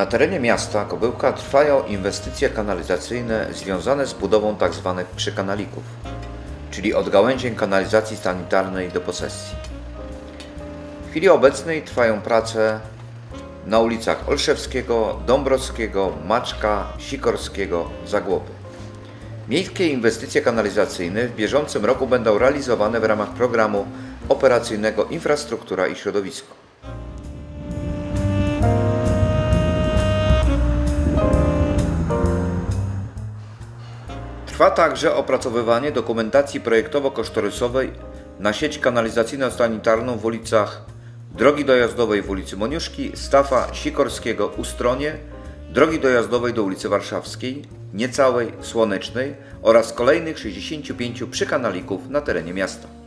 Na terenie miasta Kobyłka trwają inwestycje kanalizacyjne związane z budową tzw. przykanalików, czyli odgałęzień kanalizacji sanitarnej do posesji. W chwili obecnej trwają prace na ulicach Olszewskiego, Dąbrowskiego, Maczka, Sikorskiego, Zagłoby. Miejskie inwestycje kanalizacyjne w bieżącym roku będą realizowane w ramach programu operacyjnego Infrastruktura i Środowisko. Trwa także opracowywanie dokumentacji projektowo-kosztorysowej na sieć kanalizacyjno-sanitarną w ulicach drogi dojazdowej w ulicy Moniuszki, Stafa, Sikorskiego, Ustronie, drogi dojazdowej do ulicy Warszawskiej, Niecałej, Słonecznej oraz kolejnych 65 przykanalików na terenie miasta.